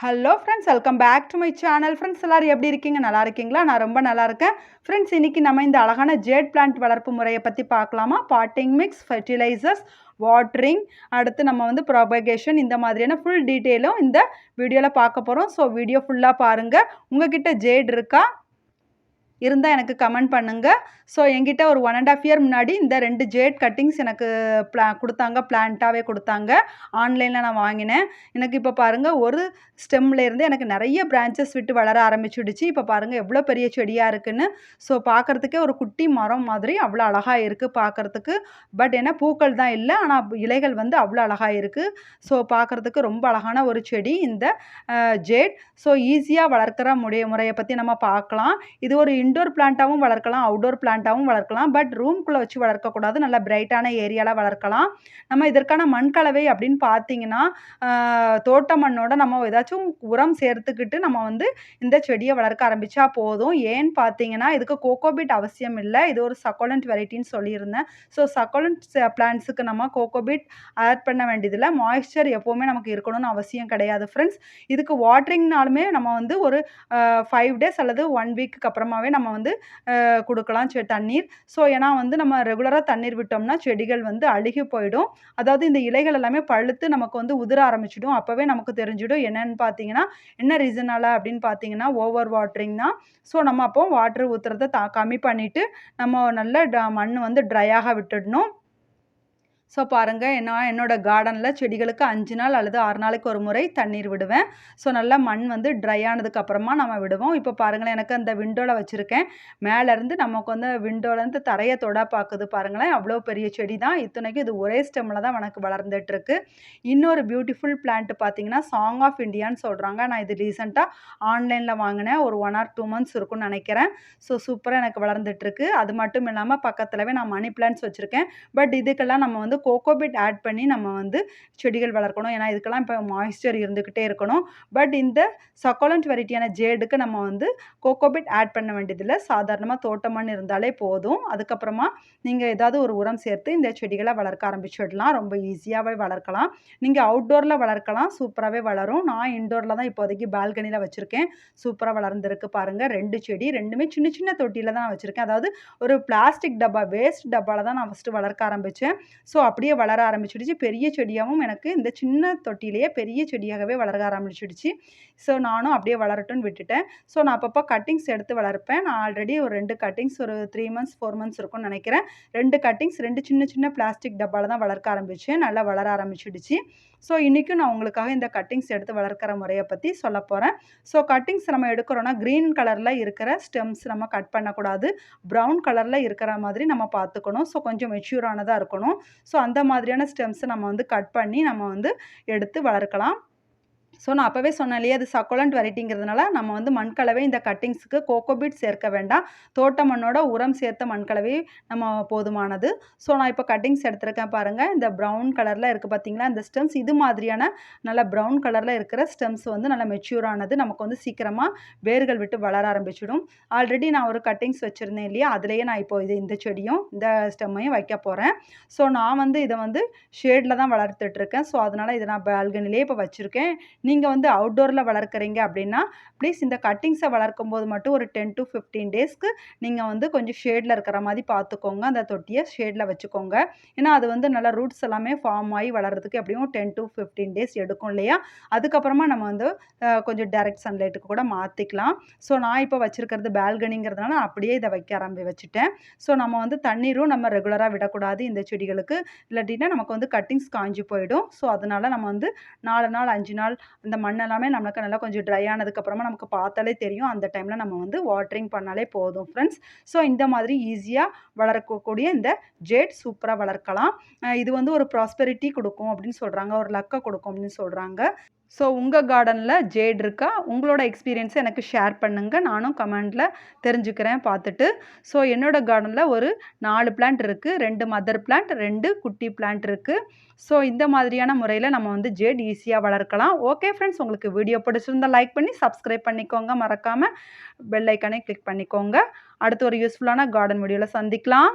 Hello friends welcome back to my channel friends எல்லோரும் எப்படி இருக்கீங்க? நல்லா இருக்கீங்களா? நான் ரொம்ப நல்லா இருக்கேன். ஃப்ரெண்ட்ஸ் இன்றைக்கி நம்ம இந்த அழகான ஜேட் பிளான்ட் வளர்ப்பு முறையை பற்றி பார்க்கலாமா? பாட்டிங் மிக்ஸ் ஃபெர்டிலைசர்ஸ் வாட்ரிங் அடுத்து நம்ம வந்து ப்ரொபகேஷன் இந்த மாதிரியான ஃபுல் டீட்டெயிலும் இந்த வீடியோவில் பார்க்க போகிறோம் ஸோ வீடியோ ஃபுல்லாக பாருங்கள் உங்ககிட்ட ஜேட் இருக்கா? இருந்தால் எனக்கு கமெண்ட் பண்ணுங்கள் ஸோ என்கிட்ட ஒரு ஒன் அண்ட் ஆஃப் இயர் முன்னாடி இந்த ரெண்டு ஜேட் கட்டிங்ஸ் எனக்கு ப்ளா கொடுத்தாங்க பிளான்ட்டாகவே கொடுத்தாங்க. ஆன்லைனில் நான் வாங்கினேன். எனக்கு இப்போ பாருங்கள் ஒரு ஸ்டெம்லேருந்து எனக்கு நிறைய பிரான்ச்சஸ் விட்டு வளர ஆரம்பிச்சுடுச்சு. இப்போ பாருங்கள் எவ்வளோ பெரிய செடியாக இருக்குன்னு. ஸோ பார்க்குறதுக்கே ஒரு குட்டி மரம் மாதிரி அவ்வளோ அழகாக இருக்குது பார்க்குறதுக்கு பட் ஏன்னா பூக்கள் தான் இல்லை. ஆனால் இலைகள் வந்து அவ்வளோ அழகாக இருக்குது ஸோ பார்க்குறதுக்கு ரொம்ப அழகான ஒரு செடி இந்த ஜேட் ஸோ ஈஸியாக வளர்க்குற முடிய முறையை பற்றி நம்ம பார்க்கலாம். இது ஒரு இன் இன்டோர் பிளான்ட்டாகவும் வளர்க்கலாம் அவுடோர் பிளான்ட்டாகவும் வளர்க்கலாம் பட் ரூம்குள்ளே வச்சு வளர்க்கக்கூடாது. நல்ல பிரைட்டான ஏரியாவில் வளர்க்கலாம். நம்ம இதற்கான மண் கலவை அப்படின்னு பார்த்தீங்கன்னா தோட்ட மண்ணோட நம்ம ஏதாச்சும் உரம் சேர்த்துக்கிட்டு நம்ம வந்து இந்த செடியை வளர்க்க ஆரம்பித்தா போதும். ஏன்னு பார்த்தீங்கன்னா இதுக்கு கோகோபீட் அவசியம் இல்லை. இது ஒரு சக்கோலண்ட் வெரைட்டின்னு சொல்லியிருந்தேன். ஸோ சக்கோலண்ட் பிளான்ட்ஸுக்கு நம்ம கோகோபீட் ஆட் பண்ண வேண்டியதில்லை. மாய்ஸ்சர் எப்போவுமே நமக்கு இருக்கணும்னு அவசியம் கிடையாது ஃப்ரெண்ட்ஸ் இதுக்கு வாட்டரிங்னாலுமே நம்ம வந்து ஒரு ஃபைவ் டேஸ் அல்லது ஒன் வீக்கு அப்புறமாவே நம்ம நம்ம வந்து கொடுக்கலாம் செ தண்ணீர். ஸோ ஏன்னா வந்து நம்ம ரெகுலராக தண்ணீர் விட்டோம்னா செடிகள் வந்து அழுகி போயிடும். அதாவது இந்த இலைகள் எல்லாமே பழுத்து நமக்கு வந்து உதிர ஆரம்பிச்சிடும். அப்போவே நமக்கு தெரிஞ்சிடும் என்னன்னு பார்த்தீங்கன்னா என்ன ரீசனால் அப்படின்னு பார்த்தீங்கன்னா ஓவர் வாட்டரிங் தான். ஸோ நம்ம அப்போ வாட்டர் ஊற்றுறத த கம்மி பண்ணிவிட்டு நம்ம நல்ல மண் வந்து ட்ரையாக விட்டுடணும். ஸோ பாருங்கள் என்ன என்னோடய கார்டனில் செடிகளுக்கு அஞ்சு நாள் அல்லது ஆறு நாளைக்கு ஒரு முறை தண்ணீர் விடுவேன். ஸோ நல்லா மண் வந்து ட்ரை ஆனதுக்கப்புறமா நம்ம விடுவோம். இப்போ பாருங்களேன் எனக்கு அந்த விண்டோவில் வச்சுருக்கேன். மேலேருந்து நமக்கு வந்து விண்டோலேருந்து தரையை தொட பார்க்குது பாருங்களேன். அவ்வளோ பெரிய செடி தான். இத்தனைக்கும் இது ஒரே ஸ்டெம்மில் தான் எனக்கு வளர்ந்துட்டுருக்கு இன்னொரு பியூட்டிஃபுல் பிளான்ட் பார்த்தீங்கன்னா சாங் ஆஃப் இண்டியான்னு சொல்கிறாங்க நான் இது ரீசெண்டாக ஆன்லைனில் வாங்கினேன். ஒரு ஒன் ஆர் டூ மந்த்ஸ் இருக்கும்னு நினைக்கிறேன். ஸோ சூப்பராக எனக்கு வளர்ந்துட்டுருக்கு அது மட்டும் இல்லாமல் பக்கத்துலவே நான் மணி பிளான்ட்ஸ் வச்சுருக்கேன். பட் இதுக்கெல்லாம் நம்ம வந்து கோகோபிட் ஆட் பண்ணி நம்ம வந்து செடிகள் வளர்க்கணும். ஏன்னா இதுக்கெல்லாம் இப்போ மாய்ஸ்சர் இருந்துக்கிட்டே இருக்கணும். பட் இந்த சக்கோலண்ட் வெரைட்டியான ஜேடுக்கு நம்ம வந்து கோகோபிட் ஆட் பண்ண வேண்டியதில்லை. சாதாரணமாக தோட்டமண் இருந்தாலே போதும். அதுக்கப்புறமா நீங்கள் ஏதாவது ஒரு உரம் சேர்த்து இந்த செடிகளை வளர்க்க ஆரம்பிச்சிடலாம். ரொம்ப ஈஸியாகவே வளர்க்கலாம். நீங்கள் அவுட்டோரில் வளர்க்கலாம். சூப்பராகவே வளரும். நான் இன்டோரில் தான் இப்போதைக்கு பால்கனியில் வச்சுருக்கேன். சூப்பராக வளர்ந்துருக்கு பாருங்கள் ரெண்டு செடி ரெண்டுமே சின்ன சின்ன தொட்டியில் தான் நான் வச்சுருக்கேன். அதாவது ஒரு பிளாஸ்டிக் டப்பா வேஸ்ட் டப்பாவில் தான் நான் ஃபஸ்ட்டு வளர்க்க ஆரம்பித்தேன் ஸோ அப்படியே வளர ஆரம்பிச்சிடுச்சு. பெரிய செடியாகவும் எனக்கு இந்த சின்ன தொட்டிலேயே பெரிய செடியாகவே வளர ஆரம்பிச்சிடுச்சு. ஸோ நானும் அப்படியே வளரட்டும்னு விட்டுட்டேன். ஸோ நான் அப்பப்போ கட்டிங்ஸ் எடுத்து வளர்ப்பேன். நான் ஆல்ரெடி ஒரு ரெண்டு கட்டிங்ஸ் ஒரு த்ரீ மந்த்ஸ் ஃபோர் மந்த்ஸ் இருக்கும்னு நினைக்கிறேன். ரெண்டு கட்டிங்ஸ் ரெண்டு சின்ன சின்ன பிளாஸ்டிக் டப்பாவில் தான் வளர்க்க ஆரம்பித்தேன் நல்லா வளர ஆரம்பிச்சிடுச்சு. ஸோ இன்றைக்கும் நான் உங்களுக்காக இந்த கட்டிங்ஸ் எடுத்து வளர்க்குற முறையை பற்றி சொல்ல போகிறேன் ஸோ கட்டிங்ஸ் நம்ம எடுக்கிறோன்னா க்ரீன் கலரில் இருக்கிற ஸ்டெம்ஸ் நம்ம கட் பண்ணக்கூடாது. ப்ரௌன் கலரில் இருக்கிற மாதிரி நம்ம பார்த்துக்கணும். ஸோ கொஞ்சம் மெச்சூரானதாக இருக்கணும். ஸோ அந்த மாதிரியான ஸ்டெம்ஸை நம்ம வந்து கட் பண்ணி நம்ம வந்து எடுத்து வளர்க்கலாம். ஸோ நான் அப்போவே சொன்னேன் இல்லையா அது சக்கோலண்ட் வெரைட்டிங்கிறதுனால நம்ம வந்து மண்கலவை இந்த கட்டிங்ஸுக்கு கோகோபீட் சேர்க்க வேண்டாம். தோட்ட மண்ணோட உரம் சேர்த்த மண்கலவை நம்ம போதுமானது. ஸோ நான் இப்போ கட்டிங்ஸ் எடுத்திருக்கேன் பாருங்கள் இந்த ப்ரௌன் கலரில் இருக்குது பார்த்தீங்களா இந்த ஸ்டெம்ஸ் இது மாதிரியான நல்ல ப்ரௌன் கலரில் இருக்கிற ஸ்டெம்ஸ் வந்து நல்லா மெச்சூரானது நமக்கு வந்து சீக்கிரமாக வேர்கள் விட்டு வளர ஆரம்பிச்சிடும். ஆல்ரெடி நான் ஒரு கட்டிங்ஸ் வச்சுருந்தேன் இல்லையா? அதுலேயே நான் இப்போ இது இந்த செடியும் இந்த ஸ்டெம்மையும் வைக்க போகிறேன் ஸோ நான் வந்து இதை வந்து ஷேடில் தான் வளர்த்துட்ருக்கேன் ஸோ அதனால் இதை நான் பால்கனிலே இப்போ வச்சுருக்கேன். நீங்கள் வந்து அவுட்டோரில் வளர்க்குறீங்க அப்படின்னா ப்ளீஸ் இந்த கட்டிங்ஸை வளர்க்கும் போது மட்டும் ஒரு டென் டு ஃபிஃப்டீன் டேஸ்க்கு நீங்கள் வந்து கொஞ்சம் ஷேடில் இருக்கிற மாதிரி பார்த்துக்கோங்க. அந்த தொட்டியை ஷேடில் வச்சுக்கோங்க. ஏன்னா அது வந்து நல்லா ரூட்ஸ் எல்லாமே ஃபார்ம் ஆகி வளர்கிறதுக்கு எப்படியும் டென் டு ஃபிஃப்டீன் டேஸ் எடுக்கும் இல்லையா? அதுக்கப்புறமா நம்ம வந்து கொஞ்சம் டேரெக்ட் சன்லைட்டுக்கு கூட மாற்றிக்கலாம் ஸோ நான் இப்போ வச்சுருக்கிறது பால்கனிங்கிறதுனால அப்படியே இதை வைக்க ஆரம்பி வச்சுட்டேன். ஸோ நம்ம வந்து தண்ணீரும் நம்ம ரெகுலராக விடக்கூடாது இந்த செடிகளுக்கு. இல்லாட்டினா நமக்கு வந்து கட்டிங்ஸ் காஞ்சி போயிடும். ஸோ அதனால் நம்ம வந்து நாலு நாள் அஞ்சு நாள் அந்த மண்ணெல்லாமே நம்மளுக்கு நமக்கு நல்லா கொஞ்சம் ட்ரை ஆனதுக்கப்புறமா நமக்கு பார்த்தாலே தெரியும். அந்த டைமில் நம்ம வந்து வாட்டரிங் பண்ணாலே போதும் ஃப்ரெண்ட்ஸ் ஸோ இந்த மாதிரி ஈஸியாக வளர்க்கக்கூடிய இந்த ஜேட் சூப்பராக வளர்க்கலாம். இது வந்து ஒரு ப்ராஸ்பெரிட்டி கொடுக்கும் அப்படின்னு சொல்கிறாங்க ஒரு லக்கை கொடுக்கும் அப்படின்னு சொல்கிறாங்க ஸோ உங்கள் கார்டனில் ஜேட் இருக்கா? உங்களோட எக்ஸ்பீரியன்ஸை எனக்கு ஷேர் பண்ணுங்கள் நானும் கமெண்டில் தெரிஞ்சுக்கிறேன் பார்த்துட்டு. ஸோ என்னோடய கார்டனில் ஒரு நாலு பிளான்ட் இருக்குது ரெண்டு மதர் பிளான்ட் ரெண்டு குட்டி பிளான்ட் இருக்குது ஸோ இந்த மாதிரியான முறையில் நம்ம வந்து ஜேட் ஈஸியாக வளர்க்கலாம். ஓகே ஃப்ரெண்ட்ஸ் உங்களுக்கு வீடியோ பிடிச்சிருந்தால் லைக் பண்ணி சப்ஸ்கிரைப் பண்ணிக்கோங்க. மறக்காமல் பெல் ஐக்கானே கிளிக் பண்ணிக்கோங்க. அடுத்து ஒரு யூஸ்ஃபுல்லான கார்டன் வீடியோவில் சந்திக்கலாம்.